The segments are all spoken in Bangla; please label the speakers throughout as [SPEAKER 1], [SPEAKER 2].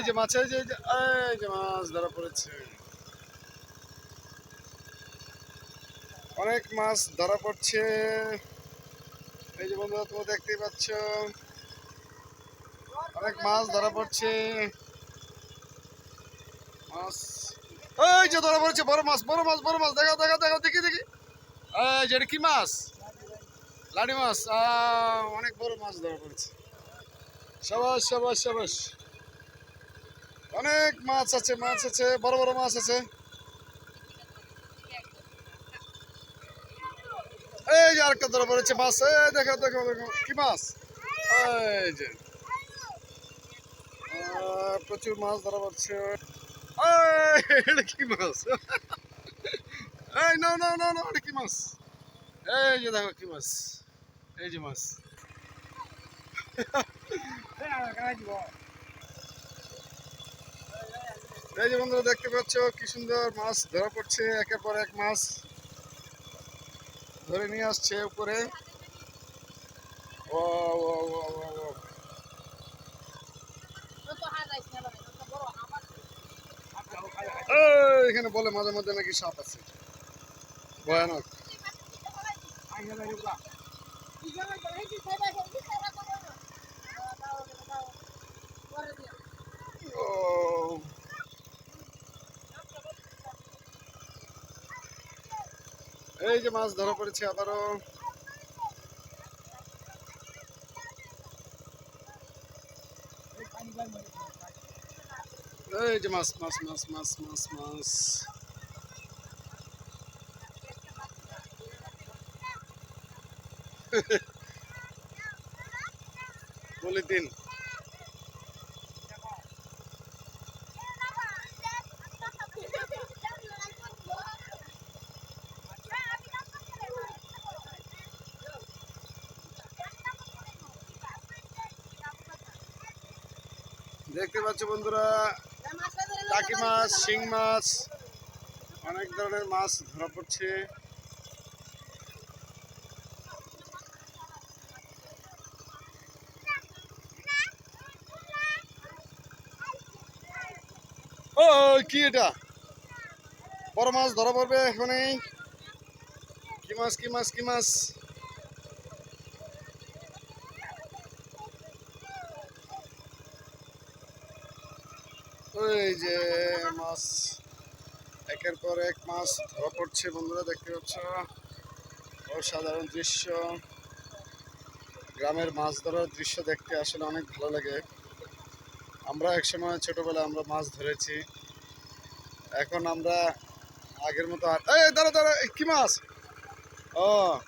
[SPEAKER 1] এই যে মাছ, এই যে এই যে মাছ ধরা পড়েছে। অনেক মাছ ধরা পড়ছে। এই যে বন্ধুরা, তোমরা দেখতেই পাচ্ছ। অনেক মাছ ধরা পড়ছে। মাছ, এই যে ধরা পড়েছে, বড় মাছ বড় মাছ বড় মাছ। দেখা দেখা দেখা, দেখি দেখি। এই যে কি মাছ? লাড়ি মাছ। অনেক বড় মাছ ধরা পড়েছে। সাবাস সাবাস সাবাস। অনেক মাছ আছে মাছ আছে, বড় বড় মাছ আছে। এই যে আরেকটা ধরা পড়েছে মাছ এই দেখো দেখো দেখো, কি মাছ এই যে। প্রচুর মাছ ধরা পড়ছে। এটা কি মাছ? এই, না না না না কি মাছ? এই যে দেখো, কি মাছ? এই যে মাছ। এই যে বন্ধুরা দেখতে পাচ্ছ কি সুন্দর মাছ ধরা পড়ছে একের পর এক মাছ ধরে নিয়ে আসছে উপরে ও এখানে বলে মাঝে মধ্যে নাকি সাপ আছে ভয়ানক ও এই যে মাছ ধরা পড়েছে আবারও। এই যে মাছ মাছ মাছ মাছ মাছ মাছ। বলে দিন। দেখতে পাচ্ছ বন্ধুরা, টাকি মাছ, শিং মাছ, অনেক ধরনের মাছ ধরা পড়ছে। ও, কি এটা? বড় মাছ ধরা পড়বে এখনই কি মাছ কি মাছ কি মাছ? ওই যে মাছ, একের পর এক মাছ ধরা পড়ছে বন্ধুরা, দেখতে পাচ্ছ? অসাধারণ দৃশ্য। গ্রামের মাছ ধরার দৃশ্য দেখতে আসলে অনেক ভালো লাগে। আমরা একসময় ছোটবেলায় আমরা মাছ ধরেছি। এখন আমরা আগের মতো আর এই দাঁড়া দাঁড়া কি মাছ? ও।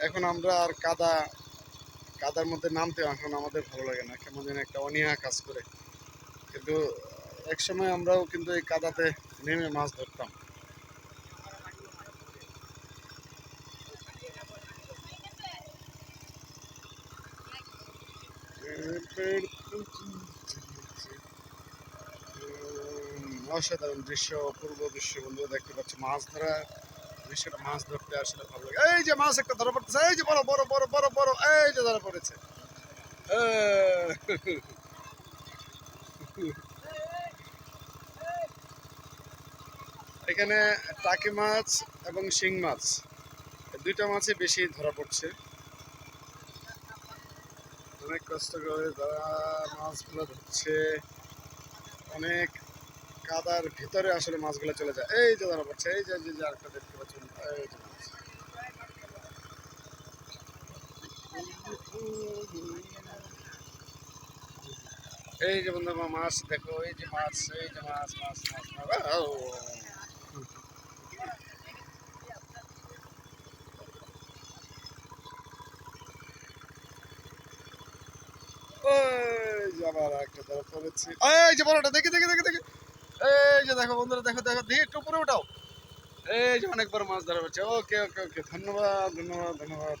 [SPEAKER 1] এখন আমরা আর কাদা কাদার মধ্যে নামতে এখন আমাদের ভালো লাগে না, কেমন যেন একটা অনীহা কাজ করে। কিন্তু একসময় আমরাও কিন্তু এই কাদাতে নেমে মাছ ধরতাম। অসাধারণ দৃশ্য, অপূর্ব দৃশ্য, বন্ধুরা, দেখতে পাচ্ছি মাছ ধরা দৃশ্যটা মাছ ধরতে আসলে ভালো লাগে। এই যে মাছ একটা ধরা পড়তেছে, এই যে বড় বড় বড় বড় বড়, এই যে ধরা পড়েছে। এখানে টাকি মাছ এবং শিং মাছ দুইটা মাছই বেশি ধরা পড়ছে। অনেক কষ্ট করে যারা মাছগুলো ধরছে। অনেক কাদার ভিতরে আসলে মাছগুলো চলে যায়। এই যে ধরা পড়ছে এই যে যে আরেকটা দেখতে পাচ্ছেন এই যে বন্ধু মাছ, দেখো, এই যে মাছ, এই যে মাছ মাছ মাছ আবার একটা ধরা এই যে বড়টা, দেখে দেখে দেখে, দেখি। এই যে দেখো বন্ধুরা, দেখো দেখো দিয়ে একটু উপরে এই যে অনেকবার মাছ ধরা হচ্ছে। ওকে ওকে ওকে, ধন্যবাদ ধন্যবাদ ধন্যবাদ।